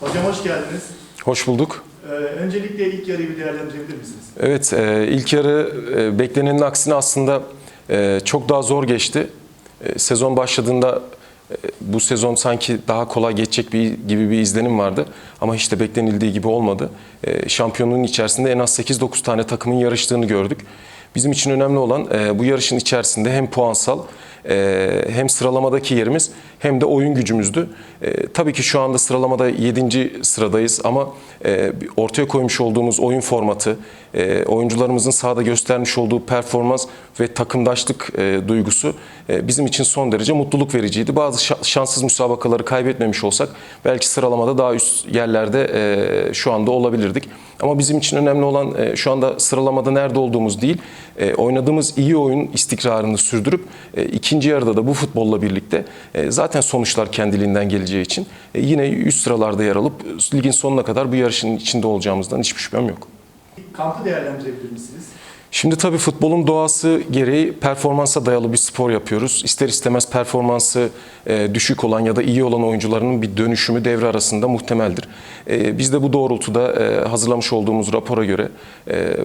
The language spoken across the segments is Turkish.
Hocam hoş geldiniz. Hoş bulduk. Ee, öncelikle ilk yarıyı bir değerlendirebilir misiniz? Evet, e, ilk yarı e, beklenenin aksine aslında e, çok daha zor geçti. E, sezon başladığında e, bu sezon sanki daha kolay geçecek bir gibi bir izlenim vardı. Ama hiç de beklenildiği gibi olmadı. E, şampiyonluğun içerisinde en az 8-9 tane takımın yarıştığını gördük. Bizim için önemli olan e, bu yarışın içerisinde hem puansal e, hem sıralamadaki yerimiz hem de oyun gücümüzdü. E, tabii ki şu anda sıralamada 7. sıradayız ama e, ortaya koymuş olduğumuz oyun formatı, e, oyuncularımızın sahada göstermiş olduğu performans ve takımdaşlık e, duygusu e, bizim için son derece mutluluk vericiydi. Bazı şa- şanssız müsabakaları kaybetmemiş olsak belki sıralamada daha üst yerlerde e, şu anda olabilirdik. Ama bizim için önemli olan e, şu anda sıralamada nerede olduğumuz değil, e, oynadığımız iyi oyun istikrarını sürdürüp e, ikinci yarıda da bu futbolla birlikte e, zaten sonuçlar kendiliğinden geleceği için e, yine üst sıralarda yer alıp e, ligin sonuna kadar bu yarışın içinde olacağımızdan hiçbir şüphem yok. Kampı değerlendirebilir misiniz? Şimdi tabii futbolun doğası gereği performansa dayalı bir spor yapıyoruz. İster istemez performansı e, düşük olan ya da iyi olan oyuncuların bir dönüşümü devre arasında muhtemeldir. E, biz de bu doğrultuda e, hazırlamış olduğumuz rapora göre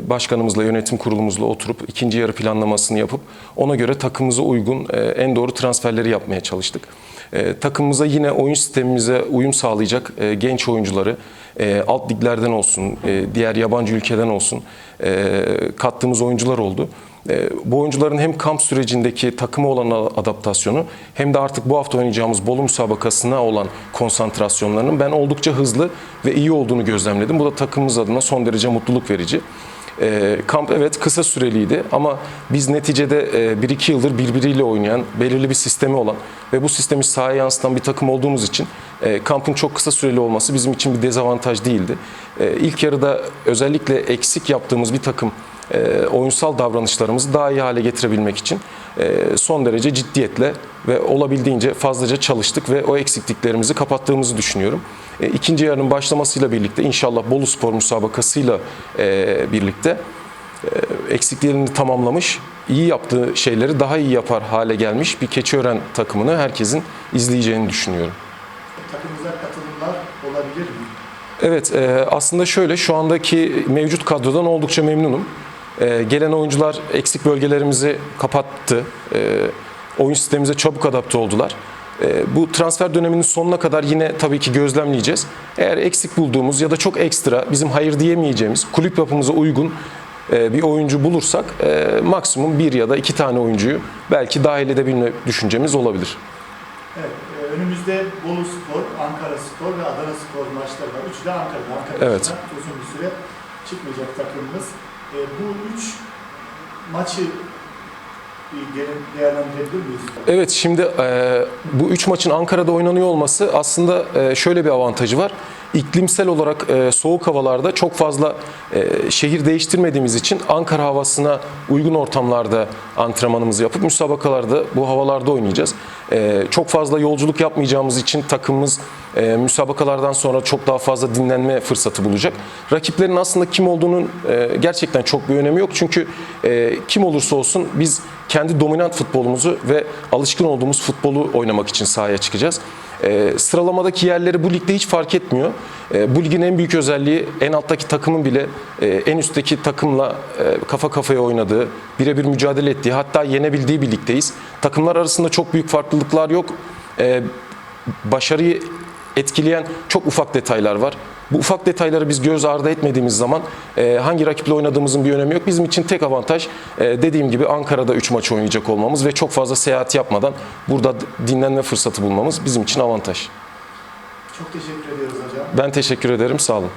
başkanımızla, yönetim kurulumuzla oturup ikinci yarı planlamasını yapıp ona göre takımımıza uygun en doğru transferleri yapmaya çalıştık. Takımımıza yine oyun sistemimize uyum sağlayacak genç oyuncuları e, alt liglerden olsun, e, diğer yabancı ülkeden olsun e, kattığımız oyuncular oldu. E, bu oyuncuların hem kamp sürecindeki takıma olan adaptasyonu hem de artık bu hafta oynayacağımız Bolu müsabakasına olan konsantrasyonlarının ben oldukça hızlı ve iyi olduğunu gözlemledim. Bu da takımımız adına son derece mutluluk verici. E, kamp evet kısa süreliydi ama biz neticede e, 1-2 yıldır birbiriyle oynayan, belirli bir sistemi olan ve bu sistemi sahaya yansıtan bir takım olduğumuz için kampın çok kısa süreli olması bizim için bir dezavantaj değildi. E, ilk yarıda özellikle eksik yaptığımız bir takım e, oyunsal davranışlarımızı daha iyi hale getirebilmek için e, son derece ciddiyetle ve olabildiğince fazlaca çalıştık ve o eksikliklerimizi kapattığımızı düşünüyorum. E, ikinci yarının başlamasıyla birlikte inşallah Bolu Spor müsabakasıyla e, birlikte e, eksiklerini tamamlamış, iyi yaptığı şeyleri daha iyi yapar hale gelmiş bir Keçiören takımını herkesin izleyeceğini düşünüyorum. Olabilir mi? Evet, e, aslında şöyle şu andaki mevcut kadrodan oldukça memnunum. E, gelen oyuncular eksik bölgelerimizi kapattı. E, oyun sistemimize çabuk adapte oldular. Bu transfer döneminin sonuna kadar yine tabii ki gözlemleyeceğiz. Eğer eksik bulduğumuz ya da çok ekstra bizim hayır diyemeyeceğimiz kulüp yapımıza uygun bir oyuncu bulursak maksimum bir ya da iki tane oyuncuyu belki dahil edebilme düşüncemiz olabilir. E, önümüzde Bolu Spor, Ankara Spor ve Adana Spor maçları var. Üçü de Ankara'da. Ankara Evet. uzun bir süre çıkmayacak takımımız. E, bu üç maçı? Evet şimdi e, bu üç maçın Ankara'da oynanıyor olması aslında e, şöyle bir avantajı var. İklimsel olarak e, soğuk havalarda çok fazla e, şehir değiştirmediğimiz için Ankara havasına uygun ortamlarda antrenmanımızı yapıp müsabakalarda bu havalarda oynayacağız. E, çok fazla yolculuk yapmayacağımız için takımımız e, müsabakalardan sonra çok daha fazla dinlenme fırsatı bulacak. Rakiplerin aslında kim olduğunun e, gerçekten çok bir önemi yok. Çünkü e, kim olursa olsun biz kendi dominant futbolumuzu ve alışkın olduğumuz futbolu oynamak için sahaya çıkacağız. E, sıralamadaki yerleri bu ligde hiç fark etmiyor. E, bu ligin en büyük özelliği en alttaki takımın bile e, en üstteki takımla e, kafa kafaya oynadığı, birebir mücadele ettiği, hatta yenebildiği bir ligdeyiz. Takımlar arasında çok büyük farklılıklar yok. E, başarıyı etkileyen çok ufak detaylar var. Bu ufak detayları biz göz ardı etmediğimiz zaman e, hangi rakiple oynadığımızın bir önemi yok. Bizim için tek avantaj e, dediğim gibi Ankara'da 3 maç oynayacak olmamız ve çok fazla seyahat yapmadan burada dinlenme fırsatı bulmamız bizim için avantaj. Çok teşekkür ediyoruz hocam. Ben teşekkür ederim. Sağ olun.